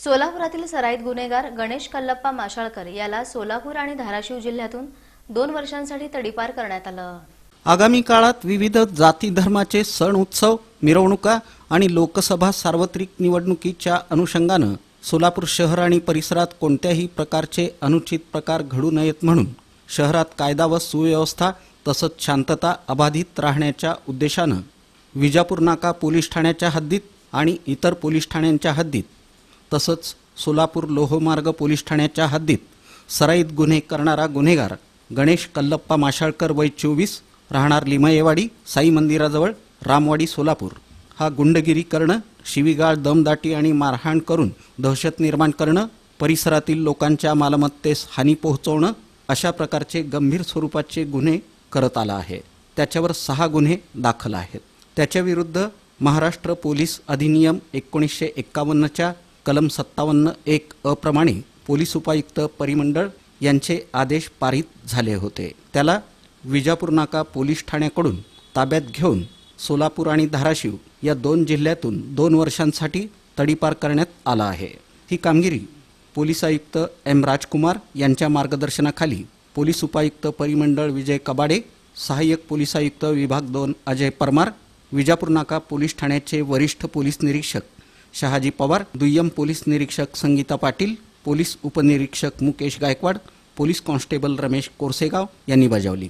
सोलापुरातील सराईत गुन्हेगार गणेश कल्लप्पा माशाळकर याला सोलापूर आणि धाराशिव जिल्ह्यातून दोन वर्षांसाठी तडीपार करण्यात आलं. आगामी काळात विविध जाती धर्माचे सण उत्सव मिरवणुका आणि लोकसभा सार्वत्रिक निवडणुकीच्या अनुषंगानं सोलापूर शहर आणि परिसरात कोणत्याही प्रकारचे अनुचित प्रकार घडू नयेत म्हणून शहरात कायदा व सुव्यवस्था तसंच शांतता अबाधित राहण्याच्या उद्देशानं विजापूर नाका पोलीस ठाण्याच्या हद्दीत आणि इतर पोलीस ठाण्यांच्या हद्दीत तसंच सोलापूर लोहमार्ग पोलीस ठाण्याच्या हद्दीत सराईत गुन्हे करणारा गुन्हेगार गणेश कल्लप्पा माशाळकर वय चोवीस राहणार लिमयेवाडी साई मंदिराजवळ रामवाडी सोलापूर. हा गुंडगिरी करणं शिवीगाळ दमदाटी आणि मारहाण करून दहशत निर्माण करणं परिसरातील लोकांच्या मालमत्तेस हानी पोहोचवणं अशा प्रकारचे गंभीर स्वरूपाचे गुन्हे करत आला आहे. त्याच्यावर सहा गुन्हे दाखल आहेत. त्याच्याविरुद्ध महाराष्ट्र पोलीस अधिनियम एकोणीसशे एक्कावन्नच्या कलम सत्तावन्न एक अप्रमाणे पोलीस उपायुक्त परिमंडळ यांचे आदेश पारित झाले होते. त्याला विजापूर नाका पोलीस ठाण्याकडून ताब्यात घेऊन सोलापूर आणि धाराशिव या दोन जिल्ह्यातून दोन वर्षांसाठी तडीपार करण्यात आला आहे. ही कामगिरी पोलीस आयुक्त एम राजकुमार यांच्या मार्गदर्शनाखाली पोलीस उपायुक्त परिमंडळ विजय कबाडे सहाय्यक पोलीस आयुक्त विभाग दोन अजय परमार विजापूर नाका पोलीस ठाण्याचे वरिष्ठ पोलीस निरीक्षक शहाजी पवार दुय्यम पोलीस निरीक्षक संगीता पाटील पोलीस उपनिरीक्षक मुकेश गायकवाड पोलीस कॉन्स्टेबल रमेश कोरसेगाव यांनी बजावली.